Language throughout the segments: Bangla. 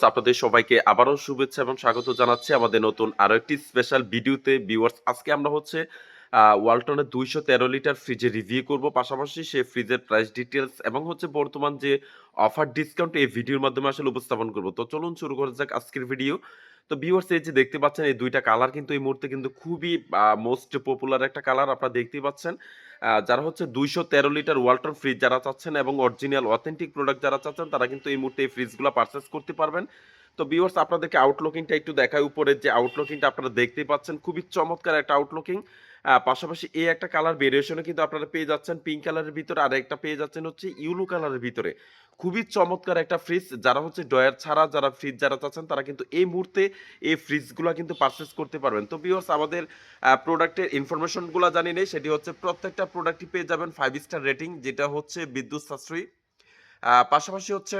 আপনাদের সবাইকে আবারও শুভেচ্ছা এবং স্বাগত জানাচ্ছি আমাদের নতুন আরও একটি স্পেশাল ভিডিওতে। ভিউয়ার্স আজকে আমরা হচ্ছে ওয়ালটনের দুইশো তেরো লিটার ফ্রিজে রিভিউ করব। পাশাপাশি সে ফ্রিজের প্রাইস ডিটেলস এবং হচ্ছে বর্তমান যে অফার ডিসকাউন্ট এই ভিডিওর মাধ্যমে আসলে উপস্থাপন করব। তো চলুন শুরু করা যাক আজকের ভিডিও তো ভিউয়ার্স এই যে দেখতে পাচ্ছেন, এই দুইটা কালার কিন্তু এই মুহূর্তে কিন্তু খুবই মোস্ট পপুলার একটা কালার আপনারা দেখতেই পাচ্ছেন। যারা হচ্ছে দুইশো তেরো লিটার ওয়ালটন ফ্রিজ যারা চাচ্ছেন এবং অরিজিনাল অথেন্টিক প্রোডাক্ট যারা চাচ্ছেন, তারা কিন্তু এই মুহূর্তে এই ফ্রিজগুলো পারচেস করতে পারবেন। তো ভিউয়ার্স আপনাদেরকে আউটলুকিংটা একটু দেখায় উপরে যে আউটলুকিংটা আপনারা দেখতেই পাচ্ছেন, খুবই চমৎকার একটা আউটলুকিং পাশাপাশি এই একটা কালার ভেরিয়েশনে কিন্তু আপনারা পেয়ে যাচ্ছেন। পিঙ্ক কালারের ভিতরে আর একটা পেয়ে যাচ্ছেন হচ্ছে ইউলো কালারের ভিতরে। খুবই চমৎকার একটা ফ্রিজ যারা হচ্ছে ডয়ার ছাড়া, যারা ফ্রিজ যারা চাচ্ছেন, তারা কিন্তু এই মুহূর্তে এই ফ্রিজগুলো কিন্তু পারচেস করতে পারবেন। তো ভিউয়ার্স আমাদের প্রোডাক্টের ইনফরমেশনগুলো জানি নেই, সেটি হচ্ছে প্রত্যেকটা প্রোডাক্টই পেয়ে যাবেন ফাইভ স্টার রেটিং যেটা হচ্ছে বিদ্যুৎ সাশ্রয়ী। পাশাপাশি হচ্ছে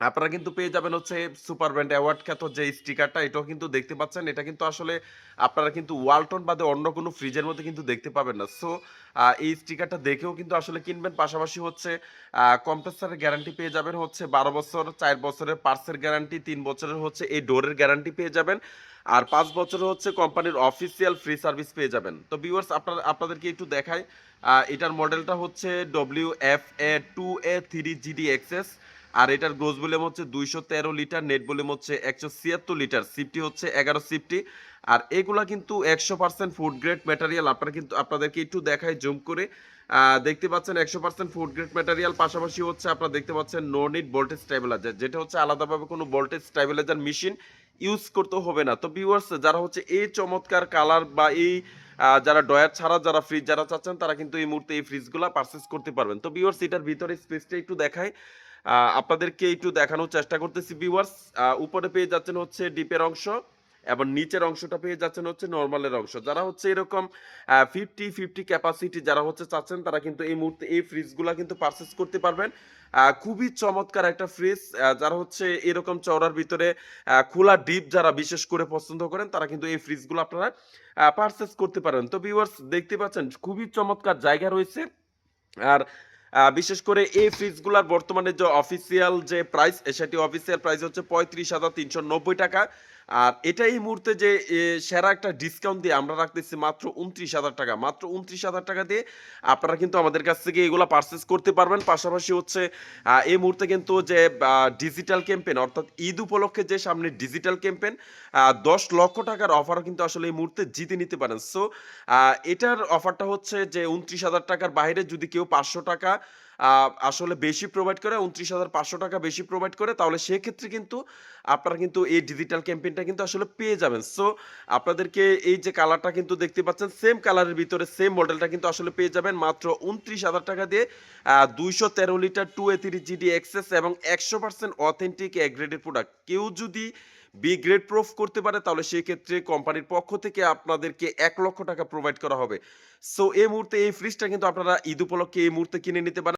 আপনারা কিন্তু পেয়ে যাবেন হচ্ছে সুপার ব্র্যান্ড অ্যাওয়ার্ড খ্যাত যে স্টিকারটা এটাও কিন্তু দেখতে পাচ্ছেন। এটা কিন্তু আসলে আপনারা কিন্তু ওয়ালটন বাদে অন্য কোনো ফ্রিজের মধ্যে কিন্তু দেখতে পাবেন না। সো এই স্টিকারটা দেখেও কিন্তু আসলে কিনবেন। পাশাপাশি হচ্ছে কম্প্রেসারের গ্যারান্টি পেয়ে যাবেন হচ্ছে বারো বছর চার বছরের পার্সের গ্যারান্টি তিন বছরের হচ্ছে এই ডোরের গ্যারান্টি পেয়ে যাবেন। আর পাঁচ বছরের হচ্ছে কোম্পানির অফিসিয়াল ফ্রি সার্ভিস পেয়ে যাবেন। তো ভিউয়ার্স আপনার আপনাদেরকে একটু আহ, এটার মডেলটা হচ্ছে W F A two A three GD XS আর এটার গ্রোস ভলিউম হচ্ছে দুইশো তেরো লিটার নেট ভলিউম হচ্ছে একশো ছিয়াত্তর লিটার সিফটি হচ্ছে এগারো সিফটি আর এগুলা কিন্তু একশো পার্সেন্ট ফুড গ্রেড ম্যাটেরিয়াল আপনারা কিন্তু, আপনাদেরকে একটু দেখায় জুম করে দেখতে পাচ্ছেন একশো পার্সেন্ট ফুড গ্রেড ম্যাটেরিয়াল পাশাপাশি হচ্ছে আপনারা দেখতে পাচ্ছেন নো নিড ভোল্টেজ স্টাইবিলাইজার যেটা হচ্ছে আলাদাভাবে কোনো ভোল্টেজ স্টাইবিলাইজার মেশিন ইউজ করতে হবে না। তো ভিউয়ার্স যারা হচ্ছে এই চমৎকার কালার বা এই যারা ডয়ার ছাড়া, যারা ফ্রিজ যারা চাচ্ছেন, তারা কিন্তু এই মুহূর্তে এই ফ্রিজগুলো পারচেস করতে পারবেন। তো ভিউয়ার্স এটার ভিতরে স্পেসটা একটু দেখায় আপনাদেরকে একটু দেখানোর চেষ্টা করতেছি ভিউয়ার্স উপরে পেয়ে যাচ্ছেন হচ্ছে ডিপের অংশ এবং নিচের অংশটা পেয়ে যাচ্ছেন হচ্ছে নর্মালের অংশ। যারা হচ্ছে এরকম ফিফটি ফিফটি ক্যাপাসিটি যারা হচ্ছে চাচ্ছেন, তারা কিন্তু এই মুহূর্তে এই ফ্রিজগুলো কিন্তু পারচেস করতে পারবেন। খুবই চমৎকার একটা ফ্রিজ যারা হচ্ছে এরকম চওড়ার ভিতরে খোলা ডিপ যারা বিশেষ করে পছন্দ করেন, তারা কিন্তু এই ফ্রিজগুলো আপনারা পারচেস করতে পারেন। তো ভিউয়ার্স দেখতে পাচ্ছেন, খুবই চমৎকার জায়গা রয়েছে। আর বিশেষ করে এই ফ্রিজগুলোর বর্তমানে যে অফিসিয়াল যে প্রাইস সেটি অফিসিয়াল প্রাইস হচ্ছে পঁয়ত্রিশ হাজার তিনশো নব্বই টাকা। আর এটা এই মুহূর্তে যে সেরা একটা ডিসকাউন্ট দিয়ে আমরা রাখতেছি মাত্র উনত্রিশ হাজার টাকা। মাত্র উনত্রিশ হাজার টাকা দিয়ে আপনারা কিন্তু আমাদের কাছ থেকে এগুলো পারচেস করতে পারবেন। পাশাপাশি হচ্ছে এই মুহূর্তে কিন্তু যে ডিজিটাল ক্যাম্পেন অর্থাৎ ঈদ উপলক্ষে যে সামনে ডিজিটাল ক্যাম্পেন দশ লক্ষ টাকার অফারও কিন্তু আসলে এই মুহূর্তে জিতে নিতে পারেন। সো এটার অফারটা হচ্ছে যে উনত্রিশ হাজার টাকার বাইরে যদি কেউ পাঁচশো টাকা আসলে বেশি প্রোভাইড করে উনত্রিশ হাজার পাঁচশো টাকা বেশি প্রোভাইড করে, তাহলে সেক্ষেত্রে কিন্তু আপনারা কিন্তু এই ডিজিটাল ক্যাম্পেইনটা কিন্তু আসলে পেয়ে যাবেন। সো আপনাদেরকে এই যে কালারটা কিন্তু দেখতে পাচ্ছেন সেম কালারের ভিতরে সেম মডেলটা কিন্তু আসলে পেয়ে যাবেন। মাত্র উনত্রিশ হাজার টাকা দিয়ে দুইশো তেরো litre two A three GD XS এবং একশো পার্সেন্ট অথেন্টিক এ গ্রেডের প্রোডাক্ট কেউ যদি বি গ্রেড প্রুফ করতে পারে, তাহলে সেই ক্ষেত্রে কোম্পানির পক্ষ থেকে আপনাদেরকে এক লক্ষ টাকা প্রোভাইড করা হবে। সো এই মুহূর্তে এই ফ্রিজটা কিন্তু আপনারা ঈদ উপলক্ষে এই মুহূর্তে কিনে নিতে পারেন।